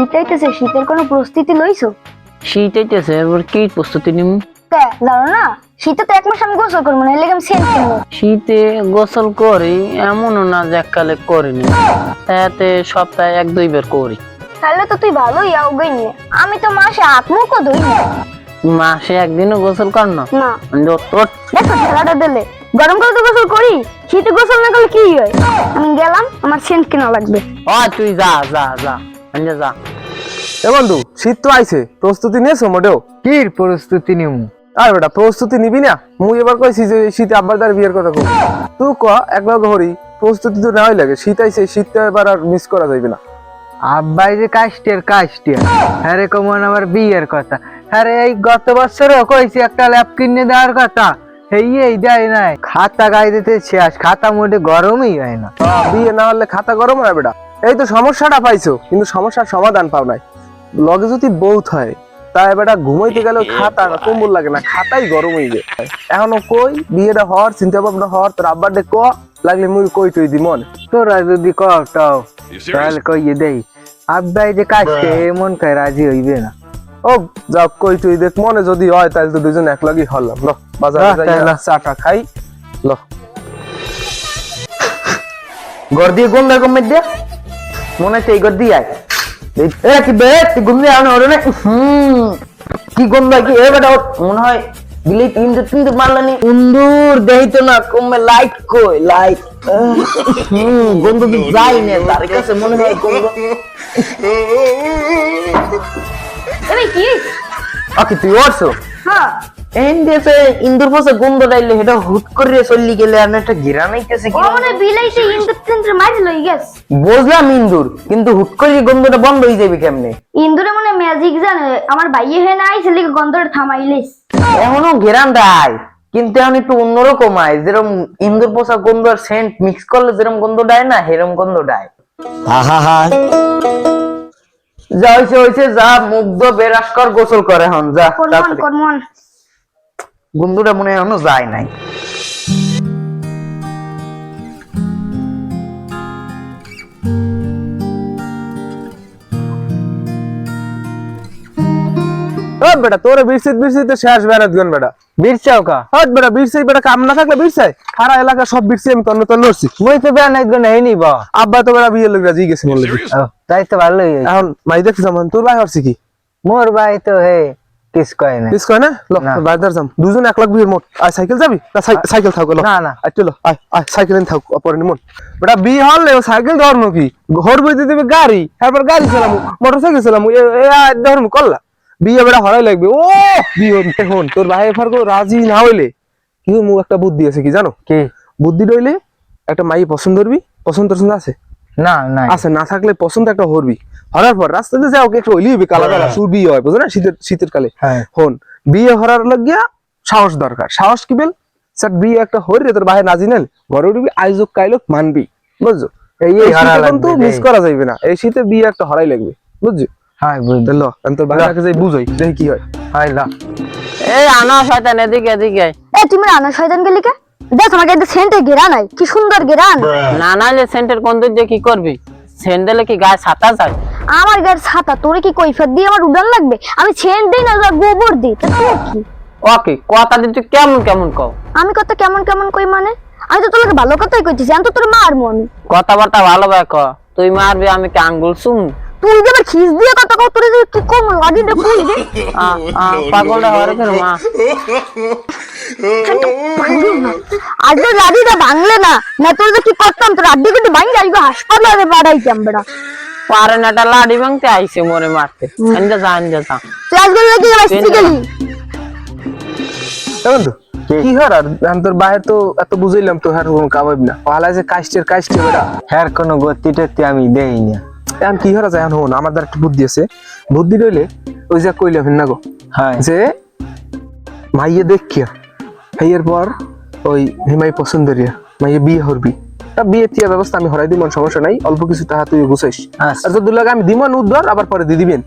শীত আইতেছে শীতের কোনো প্রস্তুতি লইছো? শীত এবার কি প্রস্তুতি নিম? জানো না শীতে তো এক মাস আমি গোসল করব না সেন্ট শীতে গোসল করি এমনও না যে এককালে করিনি। তাতে সপ্তাহে এক দুই বের করি। তাহলে তো তুই ভালোই আউগই নিয়ে আমি তো মাসে হাত মুখও ধুই না। মাসে একদিনও গোসল কর না? না। দেখো ঠেলাটা দিলে। গরম করে তো গোসল করি শীতে গোসল না করলে কি হয়? আমি গেলাম আমার সেন্ট কেনা লাগবে। ও তুই যা যা যা। আঞ্জা যা। এ বন্ধু শীত তো আইছে প্রস্তুতি নিয়েছো মোটেও? কির প্রস্তুতি নিম? আর বেটা প্রস্তুতি নিবি না? মুই এবার কইছি যে শীতে আব্বার তার বিয়ের কথা কই তুই ক প্রস্তুতি তো নেওয়াই লাগে শীত আইছে শীতটা এবার আর মিস করা যাইবে না। আব্বাই যে কাস্টের কাস্টিয়া হ্যাঁ রে কমন আমার বিয়ের কথা। হ্যাঁ এই গত বছরও কইছি একটা ল্যাপ কিনে দেওয়ার কথা। এই এই দেয় নাই। খাতা গাই দিতে শেষ খাতা মোটে গরমই হয় না। বিয়ে না হলে খাতা গরম হয় বেটা। এই তো সমস্যাটা পাইছো কিন্তু সমস্যার সমাধান পাও নাই। লগে যদি বউত হয় তা বেটা ঘুমাইতে গেলেও খাতা কম্বল লাগে না খাতাই গরম হয়ে যায়। এখনও কই বিয়েটা হওয়ার চিন্তা ভাবনা হওয়ার তোর আব্বার ডে ক লাগলে মুই কই তুই দি মন। তোরা যদি তাহলে কইয়ে দেই। আব্বাই যে কাস্টে এমন রাজি হইবে না। ও যাও কই তুই দেখ মনে যদি হয় তাহলে তো দুজন এক লগেই হলাম। ল বাজারে চাটা খাই। ল। গর দিয়ে গন্ধ কমে দিয়ে মনে হচ্ছে এই গর দিয়ে আয়। কি বে তুই গন্ধ আনো ওরে না? হুম কি গন্ধ কি এ বেটা মনে হয় দিলে তিনটে তিনটে মারলানি। উন্দুর দেই তো না কমে লাইট কই লাইট। হুম গন্ধ তো যাই না তার কাছে মনে হয় গন্ধ। এবার কি? আকি তুই ওরছো হ্যাঁ। এন ইন্দুর পাশে গন্ধ ডাইলে এটা হুট করে চললি গেলে আর একটা ঘিরা নাইতেছে কি বিলাইতে ইন্দুর তিনটে মারি লই গেছ। বুঝলাম ইন্দুর কিন্তু হুট করে গন্ধটা বন্ধ যাবে কেমনে? ইন্দুরে মানে ম্যাজিক জানে আমার ভাইয়ে না আইছে গন্ধটা থামাইলিস এখনও ঘেরান দেয় কিন্তু এখন একটু অন্যরকম আয় যেরকম ইন্দুর পোষা গন্ধ আর সেন্ট মিক্স করলে যেরকম গন্ধ দেয় না সেরকম গন্ধ দেয়। যা হয়েছে হয়েছে যা মুগ্ধ বেরাস কর গোসল করে এখন যা করমন তাড়াতাড়ি। করমন গন্ধটা মনে হয় এখনও যায় নাই। ও বেটা তোরে বিরসিত বিরসিত শেষ বেড়াত গন বেটা। বীর চাওকা হট বেটা বিরসাই বেটা কাম না থাকলে বিরসাই? সারা এলাকা সব বিরসি আমি তন্ন তন্ন করছি। মই তো বেয়া নাই গো নেই নিবা। আব্বা তো বেটা বিয়ে লোক রাজি গেছে বললে তাই তো হয়েছে। এখন মাই দেখছি যেমন তোর ভাই হরছি কি? মোর ভাই তো হে কয় না কয় না? লো যাম। দুজন এক লাখ বিয়ের মোট আয় সাইকেল যাবি? না সাই- সাইকেল থাকো না, না। আয় চলো আয় আয় সাইকেল থাক অপরে নিমন বেটা বিয়ে হল সাইকেল ধরনো কি? ঘর বইতে দিবে গাড়ি। এরপর গাড়ি চালামু মোটর সাইকেল চালামু। এ ধরমু কল্লা বিয়ে বেটা হরাই লাগবে। ও বিয়ে এখন তোর ভাই এফার কো রাজি না হইলে। কি মু একটা বুদ্ধি আছে কি জানো? কি? বুদ্ধি রইলে একটা মাই পছন্দ করবি পছন্দ টছন্দ আছে? না না আছে না থাকলে পছন্দ একটা হরবি হরার পর রাস্তাতে যাও একটু হইলি হইবে কালা কালা সুর বিয়ে হয় বুঝো না শীতের শীতের কালে। হ্যাঁ। হন বিয়ে হরার লাগিয়া সাহস দরকার। সাহস কি বেল? স্যার বিয়ে একটা হরি রে তোর ভাই নাজি নেল। ঘরে উঠবি আইজক কাইলক মানবি বুঝছ? এই এই কিন্তু মিস করা যাইবে না। এই শীতে বিয়ে একটা হরাই লাগবে বুঝছ? হ্যাঁ বুঝলি তোর যাই বুঝাই দেখি কি হয়। হাই লা। এই আনা শয়তান এদিকে এদিকে। আয়। এ তুমি রানা শয়তান গেলি কে? দেখ আমাকে একটা সেন্টে গেরা নাই কি সুন্দর গেরান না নাইলে সেন্টের গন্ধ দিয়ে কি করবি? সেন্ট দিলে কি গায়ে ছাতা যায় আমার গায়ের ছাতা তোরে কি কৈফিয়ত দিয়ে আমার উড়ান লাগবে? আমি সেন্ট দিই না যা গোবর দিই তা তোর কি? ওকে কথা দিয়ে তুই কেমন কেমন কও? আমি কথা কেমন কেমন কই মানে? আমি তো তোকে ভালো কথাই কইতেছি আমি তো তোর মারবো আমি। কথাবার্তা ভালো ভাবে ক তুই মারবি আমি কি আঙ্গুল শুন তুই যে আবার খিস দিয়ে কথা কও তোরে যে কি কম লাগি রে? কই রে পাগলটা হওয়ার ফের মা। আজ তো লাডিটা ভাঙলে না না তোর যে কি করতাম তোর আড্ডি কিন্তু ভাঙি যাইবে হাসপাতালে বাড়াইতাম বেড়া। পারে না একটা লাডি ভাঙতে আইসে মরে মারতে। যা যা। তুই আজকে গেলি বন্ধু কি? হর? আর আমি তোর বাইরে তো এত বুঝাইলাম তো কোনো না। পালা যে বেটা। হ্যার কোনো গতি টতি আমি দেই না। এখন কি হরা যায় হন আমার দ্বারা একটা বুদ্ধি আছে। বুদ্ধি রইলে ওই যে কইলাম না গো? হ্যাঁ। যে মাইয়ে দেখিয়া হেয়ের পর ওই হিমাই পছন্দরিয়া মাইয়ে বিয়ে হরবি। বিয়ে তিয়া ব্যবস্থা আমি হরাই দিমন সমস্যা নাই। অল্প কিছু টাকা তুই গুছাইস। আচ্ছা। আর যদি লাগে আমি দিমন উদ্ধার আবার পরে দিয়ে দিবেন।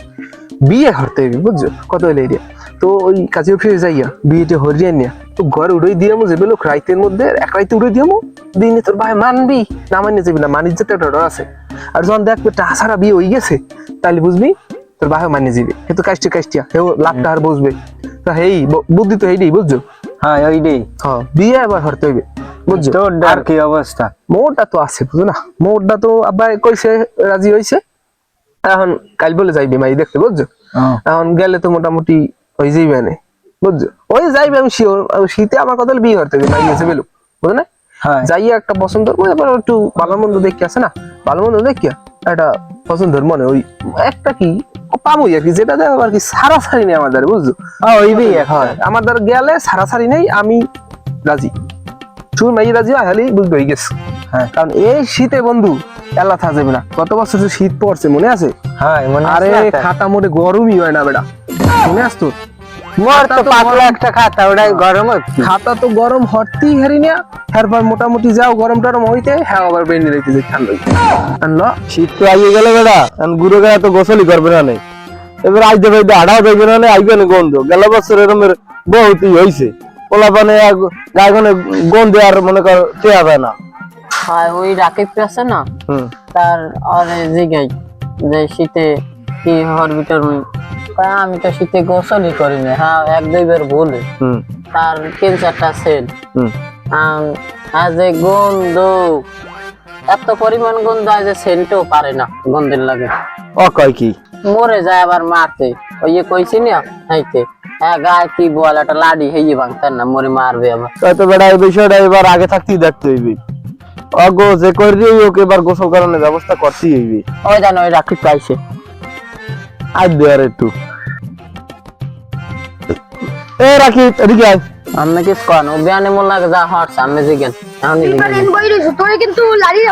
বিয়ে হরতে হইবি বুঝছ? কত হইলে এরিয়া তো ওই কাজে অফিসে যাইয়া বিয়েতে হরিয়ে নিয়া তো ঘরে উড়াই দিয়ে যে বেলো রাইতের মধ্যে এক রাইতে উড়াই দিয়ামো। দিনে তোর ভাই মানবি? না মানিয়ে যাবি না মানিয়ে যেতে একটা ডর আছে। আর যখন দেখবে টাসারা বিয়ে হয়ে গেছে তাহলে বুঝবি তোর ভাই মানিয়ে যাবে। হে তো কাজটি কাজটিয়া হেও লাভটা আর বুঝবে তা হেই বুদ্ধি তো হেইডি বুঝছ? হ্যাঁ ওইটাই হ্যাঁ বিয়ে আবার হরতে হইবে। বুঝছ? আর কি অবস্থা? মোটটা তো আছে বুঝো না? মোটটা তো আব্বা কইছে রাজি হইছে। এখন কাল বলে যাইবে মাই দেখতে বুঝছ? এখন গেলে তো মোটামুটি যাইবে না বুঝছ? ওই যাইবে আমি শিওর শীতে আমার কথা বিয়ে করতে মাই গেছে বেলু বুঝো না? হ্যাঁ। যাইয়া একটা পছন্দ করব এবার একটু ভালো মন্দ দেখি আছে না? ভালো মন্দ দেখিয়া একটা পছন্দের মনে ওই একটা কি পামুই আর কি যেটা দেয় আর কি সারা সারি নেই আমাদের বুঝছ? আমার দ্বারা গেলে সারা সারি নেই আমি রাজি। মাই রাজি হয় খালি বুঝতে হয়ে গেছে। হ্যাঁ। কারণ এই শীতে বন্ধু এলা থাকা যাবে না। গত বছর শীত পড়ছে মনে আছে? হ্যাঁ মনে আরে খাতা মোটে গরমই হয় না বেটা। মনে আস মোর তো তো পাতলা একটা খাতা ওটাই গরম খাতা তো গরম হরতেই হারি না। এরপর মোটামুটি যাও গরম টরম হইতে হ্যাঁ আবার বেরিয়ে রেখে যে ঠান্ডা হইতে। আনলো শীত তো আইয়ে গেলে বেড়া গুরু গায়ে তো গোসলই করবে না নেই এবার আইতে দেখবে না আইবে না গন্ধ। গেল বছর এরমের বহুতই হইছে। পোলা পানে গায়ে গনে গন্ধে আর মনে কর যায় না। আর ওই রাকিব আছে না? তার আরে জিগাই যে শীতে কি হরবিটার আমি তো শীতে গোসলই করি না হ্যাঁ এক দুইবার ভুলে তার তিন চারটা আর যে গন্ধ এত পরিমাণ গন্ধ যে সেন্টও পারে না গন্ধের লাগে। ও কয় কি? মরে যায় আবার মারতে। ওই কইছি না হাইতে। হ্যাঁ গায়ে কি বল একটা লাডি হেয়ে ভাঙতেন না? মরে মারবে আবার। তো বেড়া এই বিষয়টা এবার আগে থাকতেই দেখতে হইবে। অগো যে করি ওকে এবার গোসল করানোর ব্যবস্থা করতেই হইবে। ওই জানো ওই রাকিব পাইছে। আজ দে আর একটু। এ রাখি এদিকে আয়। আমি কি কন? ও বিয়ানে মন লাগে যা হটস আমি জিগেন বই রইছো তোরে কিন্তু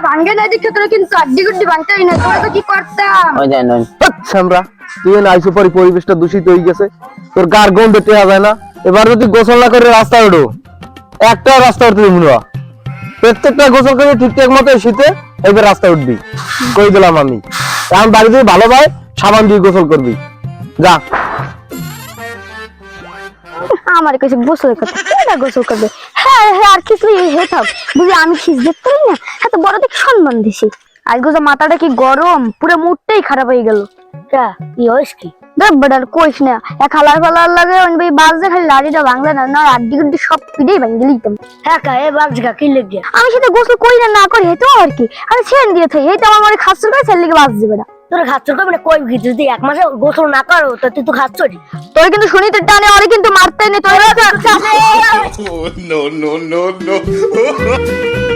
ভাঙ্গে না দেখে তোরে কিন্তু আড্ডি গুড্ডি ভাঙতে না তোরে তো কি করতাম? ওই জানো হাট, তুই আইসো পরি পরিবেশটা দূষিত হয়ে গেছে। তোর গার গন্ধ টেয়া যায় না। এবার যদি গোসল না করে রাস্তায় ওঠো একটা রাস্তা উঠতে দিবি না। প্রত্যেকটা গোসল করে ঠিকঠাক মতো শীতে এবার রাস্তায় উঠবি। কই দিলাম আমি? এখন বাড়ি দিয়ে ভালো ভাই সাবান দিয়ে গোসল করবি। যা। আমার কাছে গোসল করতে গোসল করবে? হ্যাঁ হ্যাঁ আর কিছু হে থাক। বুঝি আমি খিস দেখতে না হ্যাঁ তো বড় দেখে সম্মান দিছি। আজকে যে মাথাটা কি গরম? পুরো মুডটাই খারাপ হয়ে গেল। কা কি? হইস কি বেটার কইস না এক হালার ফালার লাগে ওই ভাই বাজ খালি লাড়িটা ভাঙলে না না আড্ডি গুড্ডি সব পিড়েই ভাঙে লিখতাম হ্যাঁ কা এ বাজ গা কি লেগে আমি সেটা গোসল করি না না করি হেতো আর কি। আমি ছেন দিয়ে থাই এই তো আমার মনে খাসর করে ছেলে লিগে বাজ দিবে না তোর খাচ্ছর করবি না? কই কি যদি এক মাসে গোসল না করো তো তুই তো খাচ্ছরি তোর কিন্তু শুনিতে টানে ওরে কিন্তু মারতে নেই তোর no, no, no, no.